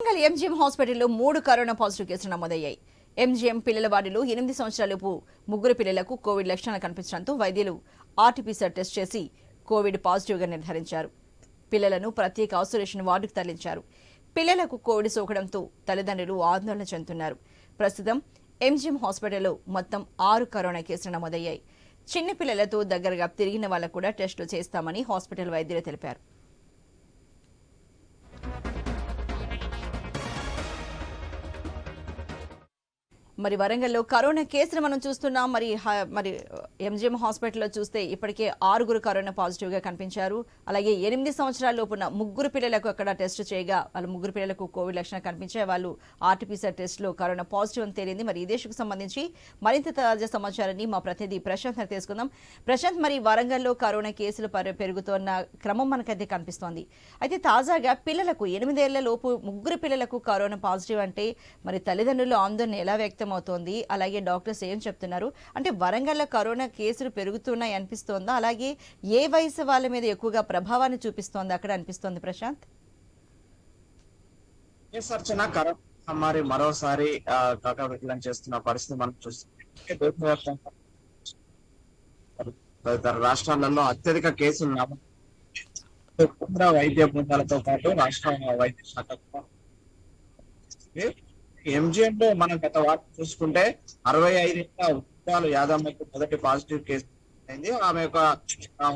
Warangal MGM హాస్పిటల్లో మూడు corona positive కేసులు నమోదయ్యాయి. ఎంజీఎం పిల్లల వార్డులో ఎనిమిది సంవత్సరాలపు ముగ్గురు పిల్లలకు కోవిడ్ లక్షణాలు కనిపించడంతో వైద్యులు ఆర్టీపీసీఆర్ టెస్ట్ చేసి కోవిడ్ పాజిటివ్గా నిర్ధారించారు. పిల్లలను ప్రత్యేక ఐసోలేషన్ వార్డుకు తరలించారు. పిల్లలకు కోవిడ్ సోకడంతో తల్లిదండ్రులు ఆందోళన చెందుతున్నారు. ప్రస్తుతం ఎంజీఎం హాస్పిటల్లో మొత్తం ఆరు కరోనా కేసులు నమోదయ్యాయి. చిన్న పిల్లలతో దగ్గరగా తిరిగిన వాళ్ళకు కూడా టెస్టులు చేస్తామని హాస్పిటల్ వైద్యులు తెలిపారు. మరి వరంగల్లో కరోనా కేసులు మనం చూస్తున్నాం. మరి మరి uh, ఎంజిఎం హాస్పిటల్లో చూస్తే ఇప్పటికే ఆరుగురు కరోనా పాజిటివ్గా కనిపించారు. అలాగే ఎనిమిది సంవత్సరాల లోపున ముగ్గురు పిల్లలకు అక్కడ టెస్ట్ చేయగా వాళ్ళ ముగ్గురు పిల్లలకు కోవిడ్ లక్షణాలు కనిపించాయి. వాళ్ళు ఆర్టీపీసీఆర్ టెస్ట్లో కరోనా పాజిటివ్ అని తేలింది. మరి ఈ సంబంధించి మరింత తాజా సమాచారాన్ని మా ప్రతినిధి ప్రశాంత్ తెలుసుకుందాం ప్రశాంత్ మరి వరంగల్లో కరోనా కేసులు పెరుగుతున్న క్రమం మనకైతే కనిపిస్తోంది. అయితే తాజాగా పిల్లలకు ఎనిమిదేళ్ళ లోపు ముగ్గురు పిల్లలకు కరోనా పాజిటివ్ అంటే మరి తల్లిదండ్రులు ఆందోళన ఎలా వ్యక్తం వ్యక్తమవుతోంది అలాగే డాక్టర్స్ ఏం చెప్తున్నారు? అంటే వరంగల్లో కరోనా కేసులు పెరుగుతున్నాయి అనిపిస్తోందా? అలాగే ఏ వయసు వాళ్ళ మీద ఎక్కువగా ప్రభావాన్ని చూపిస్తోంది అక్కడ అనిపిస్తోంది ప్రశాంత్? మరి మరోసారి కకవికలం చేస్తున్న పరిస్థితి మనం చూస్తున్నాం తదితర రాష్ట్రాలలో అత్యధిక కేసులు కేంద్ర వైద్య బృందాలతో పాటు రాష్ట్ర వైద్య శాఖ ఎంజిఎం లో మనం గత వార్త చూసుకుంటే అరవై ఐదు ఉద్యోగాలు యాదమ్మకి మొదటి పాజిటివ్ కేసు అయింది. ఆమె యొక్క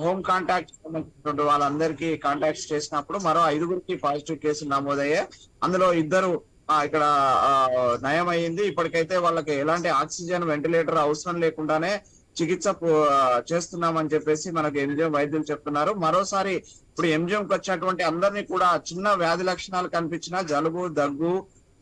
హోమ్ కాంటాక్ట్ సంబంధించినటువంటి వాళ్ళందరికీ కాంటాక్ట్స్ చేసినప్పుడు మరో ఐదుగురికి పాజిటివ్ కేసులు నమోదయ్యాయి అందులో ఇద్దరు ఇక్కడ నయం అయింది ఇప్పటికైతే వాళ్ళకి ఎలాంటి ఆక్సిజన్ వెంటిలేటర్ అవసరం లేకుండానే చికిత్స చేస్తున్నామని చెప్పేసి మనకు ఎంజిఎం వైద్యులు చెప్తున్నారు. మరోసారి ఇప్పుడు ఎంజిఎం కి వచ్చినటువంటి అందరినీ కూడా చిన్న వ్యాధి లక్షణాలు కనిపించిన జలుబు దగ్గు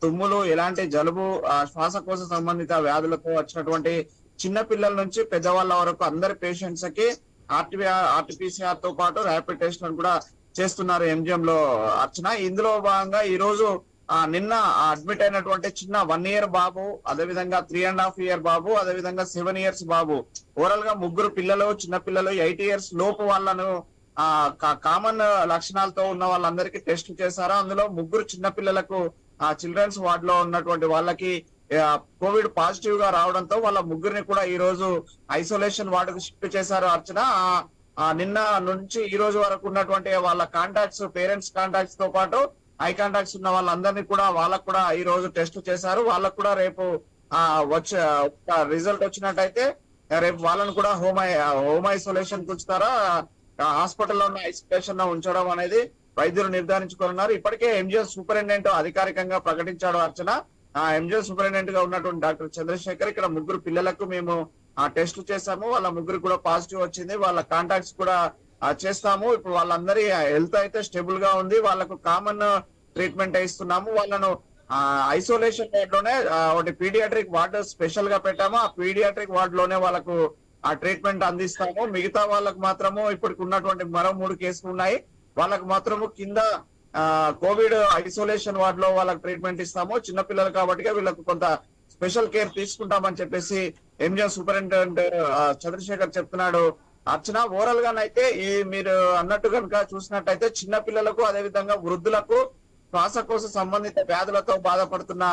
తుమ్ములు ఎలాంటి జలుబు ఆ, శ్వాసకోశ సంబంధిత వ్యాధులతో వచ్చినటువంటి చిన్న పిల్లల నుంచి పెద్దవాళ్ళ వరకు అందరి పేషెంట్స్కి ఆర్టీఆర్ ఆర్టీపీసీఆర్తో పాటు ర్యాపిడ్ టెస్ట్ కూడా చేస్తున్నారు ఎంజిఎం లో అర్చన. ఇందులో భాగంగా ఈ రోజు ఆ, నిన్న అడ్మిట్ అయినటువంటి చిన్న వన్ ఇయర్ బాబు అదే విధంగా త్రీ అండ్ హాఫ్ ఇయర్ బాబు అదే విధంగా సెవెన్ ఇయర్స్ బాబు. ఓవరాల్గా ముగ్గురు పిల్లలు చిన్న పిల్లలు ఎయిట్ ఇయర్స్ లోపు వాళ్ళను ఆ కామన్ లక్షణాలతో ఉన్న వాళ్ళందరికీ టెస్ట్ చేశారు. అందులో ముగ్గురు చిన్న పిల్లలకు ఆ చిల్డ్రన్స్ వార్డ్లో ఉన్నటువంటి వాళ్ళకి కోవిడ్ పాజిటివ్గా రావడంతో వాళ్ళ ముగ్గురిని కూడా ఈ రోజు ఐసోలేషన్ వార్డుకు షిఫ్ట్ చేశారు అర్చన. నిన్న నుంచి ఈ రోజు వరకు ఉన్నటువంటి వాళ్ళ కాంటాక్ట్స్ పేరెంట్స్ కాంటాక్ట్స్తో పాటు ఐ కాంటాక్ట్స్ ఉన్న వాళ్ళందరినీ కూడా వాళ్ళకు కూడా ఈ రోజు టెస్ట్ చేశారు. వాళ్ళకు కూడా రేపు ఆ వచ్చే రిజల్ట్ వచ్చినట్టయితే రేపు వాళ్ళని కూడా హోమ్ ఐ హోమ్ ఐసోలేషన్ ఉంచుతారా? హాస్పిటల్లో ఉన్న ఐసోలేషన్లో ఉంచడం అనేది వైద్యులు నిర్ధారించుకోనున్నారు. ఇప్పటికే ఎంజిఎస్ సూపరింటెండెంట్ అధికారికంగా ప్రకటించాడు అర్చన. ఆ ఎంజిఎస్ సూపరింటెండెంట్గా ఉన్నటువంటి డాక్టర్ చంద్రశేఖర్ ఇక్కడ ముగ్గురు పిల్లలకు మేము ఆ టెస్ట్ చేశాము. వాళ్ళ ముగ్గురు కూడా పాజిటివ్ వచ్చింది. వాళ్ళ కాంటాక్ట్స్ కూడా చేస్తాము. ఇప్పుడు వాళ్ళందరి హెల్త్ అయితే స్టేబుల్గా ఉంది. వాళ్ళకు కామన్ ట్రీట్మెంట్ ఇస్తున్నాము. వాళ్ళను ఐసోలేషన్ వార్డ్లోనే ఒకటి పీడియాట్రిక్ వార్డ్ స్పెషల్గా పెట్టాము. ఆ పీడియాట్రిక్ వార్డ్లోనే వాళ్ళకు ఆ ట్రీట్మెంట్ అందిస్తాము. మిగతా వాళ్ళకు మాత్రము ఇప్పటికి ఉన్నటువంటి మరో మూడు కేసులు ఉన్నాయి. వాళ్ళకు మాత్రము కింద కోవిడ్ ఐసోలేషన్ వార్డ్లో వాళ్ళకి ట్రీట్మెంట్ ఇస్తాము. చిన్నపిల్లలు కాబట్టి వీళ్ళకు కొంత స్పెషల్ కేర్ తీసుకుంటామని చెప్పేసి ఎంజిఎం సూపరింటెండెంట్ చంద్రశేఖర్ చెప్తున్నాడు. అర్చన ఓవరాల్ గానైతే ఈ మీరు అన్నట్టు కనుక చూసినట్టయితే చిన్న పిల్లలకు అదే విధంగా వృద్ధులకు శ్వాసకోశ సంబంధిత వ్యాధులతో బాధపడుతున్న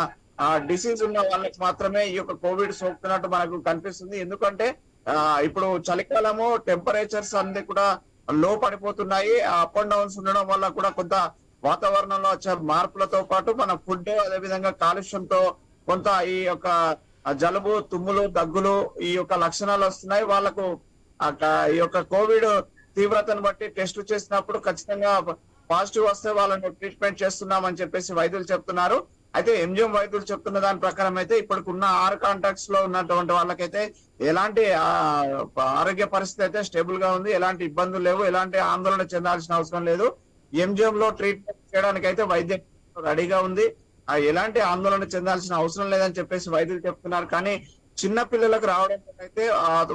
డిసీజ్ ఉన్న వాళ్ళకి మాత్రమే ఈ యొక్క కోవిడ్ సోకుతున్నట్టు మనకు కనిపిస్తుంది. ఎందుకంటే ఇప్పుడు చలికాలము టెంపరేచర్స్ అన్ని కూడా లో పడిపోతున్నాయి అప్ అండ్ డౌన్స్ ఉండడం వల్ల కూడా కొంత వాతావరణంలో వచ్చే మార్పులతో పాటు మన ఫుడ్ అదే విధంగా కాలుష్యంతో కొంత ఈ యొక్క జలుబు తుమ్ములు దగ్గులు ఈ యొక్క లక్షణాలు వస్తున్నాయి. వాళ్ళకు ఈ యొక్క కోవిడ్ తీవ్రతను బట్టి టెస్ట్ చేసినప్పుడు ఖచ్చితంగా పాజిటివ్ వస్తే వాళ్ళని ట్రీట్మెంట్ చేస్తున్నామని చెప్పేసి వైద్యులు చెప్తున్నారు. అయితే ఎంజిఎం వైద్యులు చెప్తున్న దాని ప్రకారం అయితే ఇప్పటికి ఉన్న ఆరు కాంటాక్ట్స్లో ఉన్నటువంటి వాళ్ళకైతే ఎలాంటి ఆరోగ్య పరిస్థితి అయితే స్టేబుల్గా ఉంది. ఎలాంటి ఇబ్బందులు లేవు. ఎలాంటి ఆందోళన చెందాల్సిన అవసరం లేదు. ఎంజిఎం లో ట్రీట్మెంట్ చేయడానికి అయితే వైద్యం రెడీగా ఉంది. ఎలాంటి ఆందోళన చెందాల్సిన అవసరం లేదని చెప్పేసి వైద్యులు చెప్తున్నారు. కానీ చిన్న పిల్లలకు రావడం అయితే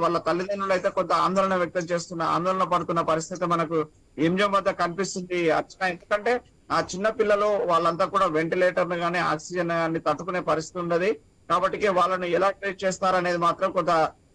వాళ్ళ తల్లిదండ్రులు అయితే కొంత ఆందోళన వ్యక్తం చేస్తున్న ఆందోళన పడుతున్న పరిస్థితి మనకు ఎంజిఎం వద్ద కనిపిస్తుంది. అర్చన ఎందుకంటే ఆ చిన్న పిల్లలు వాళ్ళంతా కూడా వెంటిలేటర్ కానీ ఆక్సిజన్ కానీ తట్టుకునే పరిస్థితి ఉన్నది కాబట్టి వాళ్ళని ఎలా ట్రీట్ చేస్తారనేది మాత్రం కొంత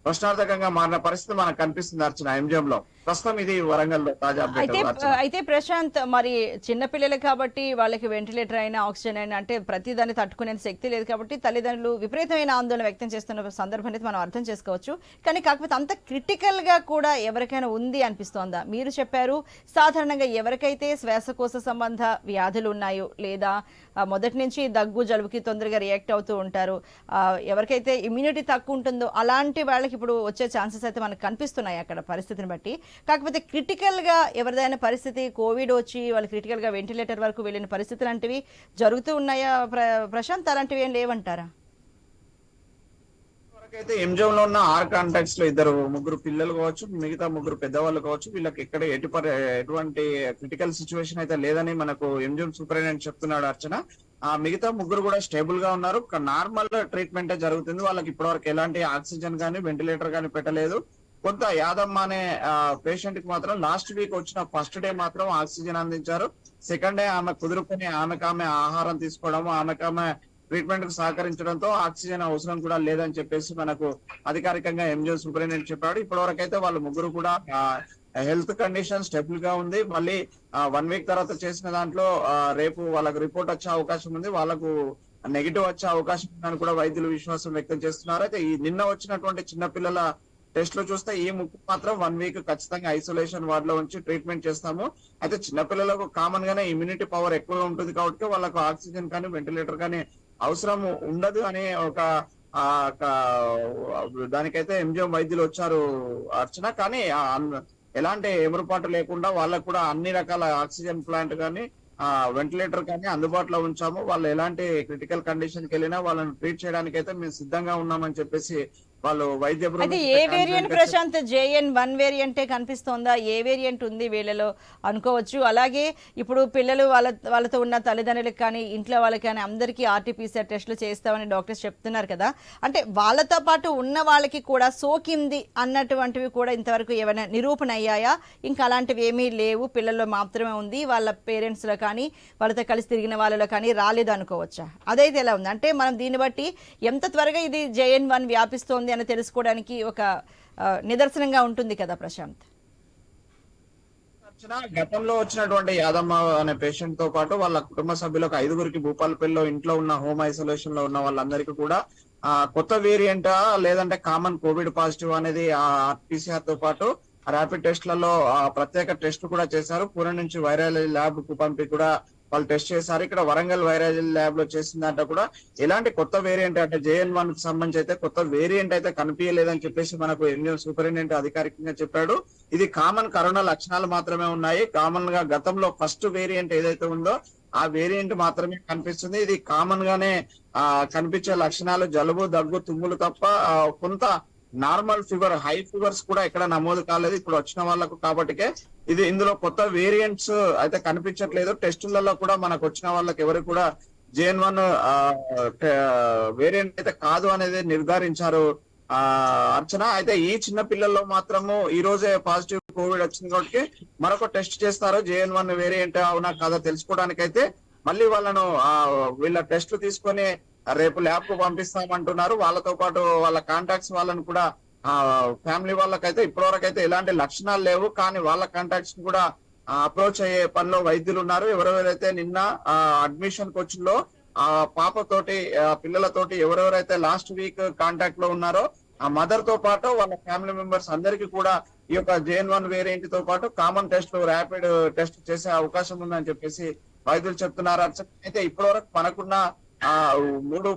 ప్రశ్నార్థకంగా మారిన పరిస్థితి మనకు కనిపిస్తుంది అర్చన ఎంజిఎం లో ప్రస్తుతం ఇది వరంగల్లో తాజా అయితే. అయితే ప్రశాంత్ మరి చిన్నపిల్లలు కాబట్టి వాళ్ళకి వెంటిలేటర్ అయినా ఆక్సిజన్ అయినా అంటే ప్రతి దాన్ని తట్టుకునే శక్తి లేదు కాబట్టి తల్లిదండ్రులు విపరీతమైన ఆందోళన వ్యక్తం చేస్తున్న సందర్భం అనేది మనం అర్థం చేసుకోవచ్చు. కానీ కాకపోతే అంత క్రిటికల్గా కూడా ఎవరికైనా ఉంది అనిపిస్తోందా? మీరు చెప్పారు సాధారణంగా ఎవరికైతే శ్వాసకోశ సంబంధ వ్యాధులు ఉన్నాయో లేదా మొదటి నుంచి దగ్గు జలుబుకి తొందరగా రియాక్ట్ అవుతూ ఉంటారు ఎవరికైతే ఇమ్యూనిటీ తక్కువ ఉంటుందో అలాంటి వాళ్ళకి ఇప్పుడు వచ్చే ఛాన్సెస్ అయితే మనకు కనిపిస్తున్నాయి అక్కడ పరిస్థితిని బట్టి. కాకపోతే క్రిటికల్గా ఎవరిదైనా పరిస్థితి కోవిడ్ వచ్చి వాళ్ళు క్రిటికల్గా వెంటిలేటర్ వరకు వెళ్ళిన పరిస్థితి లాంటివి జరుగుతూ ఉన్నాయా? ప్ర ప్రశాంత్ అలాంటివి ఏం లేవంటారా? అయితే ఎంజోన్లో ఉన్న ఆర్ కాంటాక్ట్స్లో ఇద్దరు ముగ్గురు పిల్లలు కావచ్చు మిగతా ముగ్గురు పెద్దవాళ్ళు కావచ్చు వీళ్ళకి ఎక్కడ ఎటు ఎటువంటి క్రిటికల్ సిచ్యువేషన్ అయితే లేదని మనకు ఎంజోన్ సూపరింటెండెంట్ చెప్తున్నాడు అర్చన. ఆ మిగతా ముగ్గురు కూడా స్టేబుల్గా ఉన్నారు నార్మల్ ట్రీట్మెంట్ జరుగుతుంది. వాళ్ళకి ఇప్పటివరకు ఎలాంటి ఆక్సిజన్ కానీ వెంటిలేటర్ కానీ పెట్టలేదు. కొంత యాదమ్మ అనే పేషెంట్కి మాత్రం లాస్ట్ వీక్ వచ్చిన ఫస్ట్ డే మాత్రం ఆక్సిజన్ అందించారు. సెకండ్ డే ఆమె కుదురుకుని ఆమెకు ఆమె ఆహారం తీసుకోవడం ఆమెకు ఆమె ట్రీట్మెంట్కు సహకరించడంతో ఆక్సిజన్ అవసరం కూడా లేదని చెప్పేసి మనకు అధికారికంగా ఎంజిఓ సూపరింటెండెంట్ చెప్పాడు. ఇప్పటివరకు అయితే వాళ్ళు ముగ్గురు కూడా హెల్త్ కండిషన్ స్టెబుల్గా ఉంది. మళ్ళీ వన్ వీక్ తర్వాత చేసిన దాంట్లో రేపు వాళ్ళకు రిపోర్ట్ వచ్చే అవకాశం ఉంది. వాళ్ళకు నెగిటివ్ వచ్చే అవకాశం ఉందని కూడా వైద్యులు విశ్వాసం వ్యక్తం చేస్తున్నారు. అయితే ఈ నిన్న వచ్చినటువంటి చిన్న పిల్లల టెస్ట్లో చూస్తే ఈ ముక్కు మాత్రం వన్ వీక్ ఖచ్చితంగా ఐసోలేషన్ వార్డ్లో ఉంచి ట్రీట్మెంట్ చేస్తాము. అయితే చిన్నపిల్లలకు కామన్ గానే ఇమ్యూనిటీ పవర్ ఎక్కువగా ఉంటుంది కాబట్టి వాళ్ళకు ఆక్సిజన్ కానీ వెంటిలేటర్ కానీ అవసరం ఉండదు అనే ఒక దానికైతే ఎంజిఎం వైద్యులు వచ్చారు అర్చన. కానీ ఎలాంటి ఎమరుపాటు లేకుండా వాళ్ళకు కూడా అన్ని రకాల ఆక్సిజన్ ప్లాంట్ కానీ వెంటిలేటర్ కానీ అందుబాటులో ఉంచాము. వాళ్ళు ఎలాంటి క్రిటికల్ కండిషన్కి వెళ్ళినా వాళ్ళని ట్రీట్ చేయడానికి అయితే మేము సిద్ధంగా ఉన్నామని చెప్పేసి వాళ్ళు వైద్య అయితే ఏ వేరియంట్ ప్రశాంత్ జేఎన్ వన్ వేరియంటే కనిపిస్తోందా? ఏ వేరియంట్ ఉంది వీళ్ళలో? అనుకోవచ్చు. అలాగే ఇప్పుడు పిల్లలు వాళ్ళ వాళ్ళతో ఉన్న తల్లిదండ్రులకు కానీ ఇంట్లో వాళ్ళకి కానీ అందరికీ ఆర్టీపీసీఆర్ టెస్టులు చేస్తామని డాక్టర్స్ చెప్తున్నారు కదా. అంటే వాళ్ళతో పాటు ఉన్న వాళ్ళకి కూడా సోకింది అన్నటువంటివి కూడా ఇంతవరకు ఏమైనా నిరూపణ అయ్యాయా? ఇంకా అలాంటివి ఏమీ లేవు. పిల్లల్లో మాత్రమే ఉంది. వాళ్ళ పేరెంట్స్లో కానీ వాళ్ళతో కలిసి తిరిగిన వాళ్ళలో కానీ రాలేదు అనుకోవచ్చా? అదైతే ఎలా ఉంది? అంటే మనం దీన్ని బట్టి ఎంత త్వరగా ఇది జేఎన్ వన్ వ్యాపిస్తోంది అని తెలుసుకోవడానికి ఒక నిదర్శనంగా ఉంటుంది కదా ప్రశాంత్. గతంలో వచ్చినటువంటి యాదమ్మ అనే పేషెంట్తో పాటు వాళ్ళ కుటుంబ సభ్యులకు ఐదుగురికి భూపాలపల్లిలో ఇంట్లో ఉన్న హోమ్ ఐసోలేషన్లో ఉన్న వాళ్ళందరికీ కూడా ఆ కొత్త వేరియంట్ లేదంటే కామన్ కోవిడ్ పాజిటివ్ అనేది ఆ ఆర్టీసీఆర్తో పాటు ర్యాపిడ్ టెస్ట్లలో ఆ ప్రత్యేక టెస్ట్ కూడా చేశారు. పూణె నుంచి వైరాలజీ ల్యాబ్కు పంపి కూడా వాళ్ళు టెస్ట్ చేశారు. ఇక్కడ వరంగల్ వైరాలజీ ల్యాబ్లో చేసిందంటే కూడా ఎలాంటి కొత్త వేరియంట్ అంటే జేఎన్ వన్కి సంబంధించి అయితే కొత్త వేరియంట్ అయితే కనిపించలేదని చెప్పేసి మనకు ఎంజిఎం సూపరింటెండెంట్ అధికారికంగా చెప్పాడు. ఇది కామన్ కరోనా లక్షణాలు మాత్రమే ఉన్నాయి. కామన్గా గతంలో ఫస్ట్ వేరియంట్ ఏదైతే ఉందో ఆ వేరియంట్ మాత్రమే కనిపిస్తుంది. ఇది కామన్ గానే ఆ కనిపించే లక్షణాలు జలుబు దగ్గు తుమ్ములు తప్ప కొంత నార్మల్ ఫీవర్ హై ఫీవర్స్ కూడా ఎక్కడ నమోదు కాలేదు ఇప్పుడు వచ్చిన వాళ్ళకు కాబట్టికే. ఇది ఇందులో కొత్త వేరియంట్స్ అయితే కనిపించట్లేదు. టెస్టులలో కూడా మనకు వచ్చిన వాళ్ళకి ఎవరు కూడా జేఎన్ వన్ వేరియంట్ అయితే కాదు అనేది నిర్ధారించారు ఆ అర్చన. అయితే ఈ చిన్న పిల్లల్లో మాత్రము ఈ రోజే పాజిటివ్ కోవిడ్ వచ్చింది కాబట్టి మరొక టెస్ట్ చేస్తారు. జేఎన్ వన్ వేరియంట్ అవునా కాదా తెలుసుకోవడానికి అయితే మళ్ళీ వాళ్ళను ఆ వీళ్ళ టెస్ట్ తీసుకొని రేపు ల్యాబ్కు పంపిస్తామంటున్నారు. వాళ్ళతో పాటు వాళ్ళ కాంటాక్ట్స్ వాళ్ళని కూడా ఆ ఫ్యామిలీ వాళ్ళకైతే ఇప్పటివరకు అయితే ఎలాంటి లక్షణాలు లేవు. కానీ వాళ్ళ కాంటాక్ట్స్ కూడా అప్రోచ్ అయ్యే పనిలో వైద్యులు ఉన్నారు ఎవరెవరైతే నిన్న అడ్మిషన్ కోచ్లో ఆ పాపతోటి ఆ పిల్లలతోటి ఎవరెవరైతే లాస్ట్ వీక్ కాంటాక్ట్లో ఉన్నారో ఆ మదర్తో పాటు వాళ్ళ ఫ్యామిలీ మెంబర్స్ అందరికీ కూడా ఈ యొక్క జేఎన్ వన్ వేరియంట్తో పాటు కామన్ టెస్ట్ ర్యాపిడ్ టెస్ట్ చేసే అవకాశం ఉందని చెప్పేసి వైద్యులు చెప్తున్నారు. అయితే ఇప్పటివరకు మనకున్న ఆ మూడు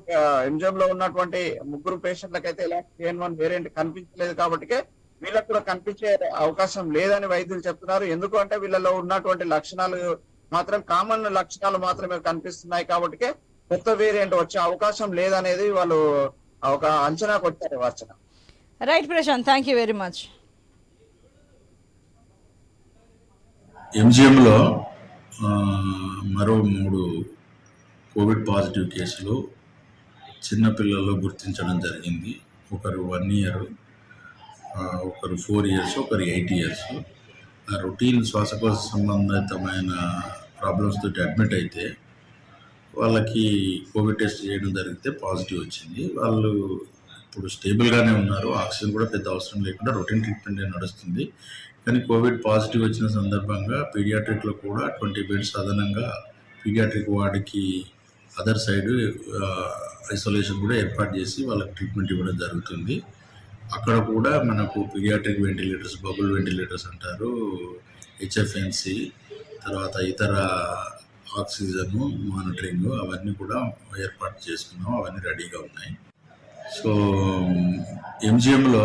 ఎంజిఎం లో ఉన్నటువంటి ముగ్గురు పేషెంట్లకు అయితే ఎలాంటి జేఎన్ వన్ వేరియంట్ కనిపించలేదు కాబట్టి వీళ్ళకు కూడా కనిపించే అవకాశం లేదని వైద్యులు చెప్తున్నారు. ఎందుకు అంటే వీళ్ళలో ఉన్నటువంటి లక్షణాలు మాత్రం కామన్ లక్షణాలు మాత్రమే కనిపిస్తున్నాయి కాబట్టి కొత్త వేరియంట్ వచ్చే అవకాశం లేదనేది వాళ్ళు ఒక అంచనాకు వచ్చారు Archana right Prashant thank you very much ఎంజిఎంలో మరో మూడు కోవిడ్ పాజిటివ్ కేసులు చిన్నపిల్లల్లో గుర్తించడం జరిగింది. ఒకరు వన్ ఇయర్ ఒకరు ఫోర్ ఇయర్స్ ఒకరు ఎయిట్ ఇయర్స్ రొటీన్ శ్వాసకోశ సంబంధితమైన ప్రాబ్లమ్స్ తోటి అడ్మిట్ అయితే వాళ్ళకి కోవిడ్ టెస్ట్ చేయడం జరిగితే పాజిటివ్ వచ్చింది. వాళ్ళు ఇప్పుడు స్టేబుల్గానే ఉన్నారు. ఆక్సిజన్ కూడా పెద్ద అవసరం లేకుండా రొటీన్ ట్రీట్మెంట్ నడుస్తుంది. కానీ కోవిడ్ పాజిటివ్ వచ్చిన సందర్భంగా పీడియాట్రిక్లో కూడా ట్వంటీ బెడ్స్ అదనంగా పీడియాట్రిక్ వార్డుకి అదర్ సైడ్ ఐసోలేషన్ కూడా ఏర్పాటు చేసి వాళ్ళకి ట్రీట్మెంట్ ఇవ్వడం జరుగుతుంది. అక్కడ కూడా మనకు పీడియాట్రిక్ వెంటిలేటర్స్ బబుల్ వెంటిలేటర్స్ అంటారు హెచ్ఎఫ్ఎన్సి తర్వాత ఇతర ఆక్సిజన్ మానిటరింగ్ అవన్నీ కూడా ఏర్పాటు చేసుకున్నాం అవన్నీ రెడీగా ఉన్నాయి. సో ఎంజిఎంలో